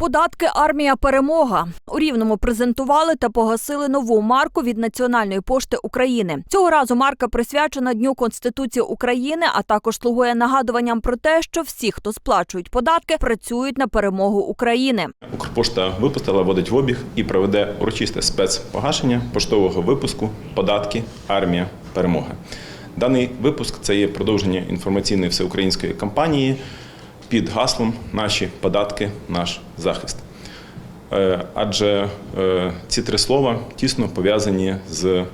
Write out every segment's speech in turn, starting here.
Податки армія перемога у рівному презентували та погасили нову марку від Національної пошти України. Цього разу марка присвячена Дню Конституції України, а також слугує нагадуванням про те, що всі, хто сплачують податки, працюють на перемогу України. Укрпошта випустила, вводить в обіг і проведе урочисте спецпогашення поштового випуску Податки Армія Перемога. Даний випуск це є продовження інформаційної всеукраїнської кампанії під гаслом Наші податки, наш захист. Е, Адже е, ці три слова тісно пов'язані з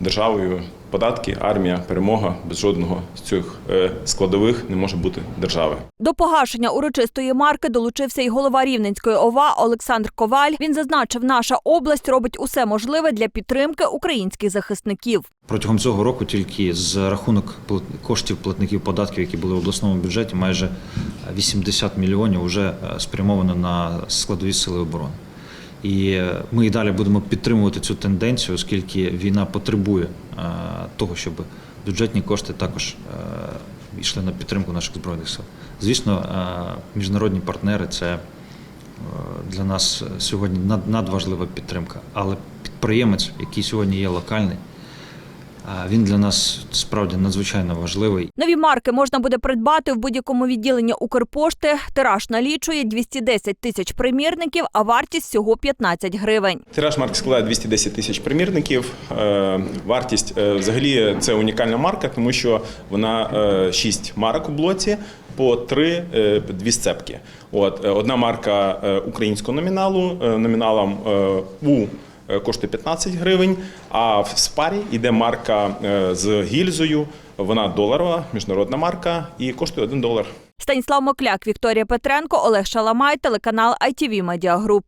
державою. Податки, армія, перемога без жодного з цих е, складових не може бути держави. До погашення урочистої марки долучився й голова Рівненської ОВА Олександр Коваль. Він зазначив, наша область робить усе можливе для підтримки українських захисників. Протягом цього року тільки з рахунок коштів платників податків, які були в обласному бюджеті, майже 80 мільйонів вже е, спрямовано на складові сили оборони. І ми і далі будемо підтримувати цю тенденцію, оскільки війна потребує е, того, щоб бюджетні кошти також е, йшли на підтримку наших збройних сил. Звісно, е, міжнародні партнери це для нас сьогодні надважлива підтримка. Але підприємець, який сьогодні є локальний, він для нас справді надзвичайно важливий. Нові марки можна буде придбати в будь-якому відділенні Укрпошти. Тираж налічує 210 тисяч примірників, а вартість всього 15 гривень. Тираж марки складає 210 тисяч примірників. Е, Вартість е, взагалі це унікальна марка, тому що вона 6 марок у блоці по 3 дві сцепки. От е, одна марка е, українського номіналу е, номіналом е, У. е, Коштує 15 гривень, а в спарі йде марка е, з гільзою. Вона доларова, міжнародна марка і коштує 1 долар. Станіслав Мокляк, Вікторія Петренко, Олег Шаламай, телеканал ITV Media.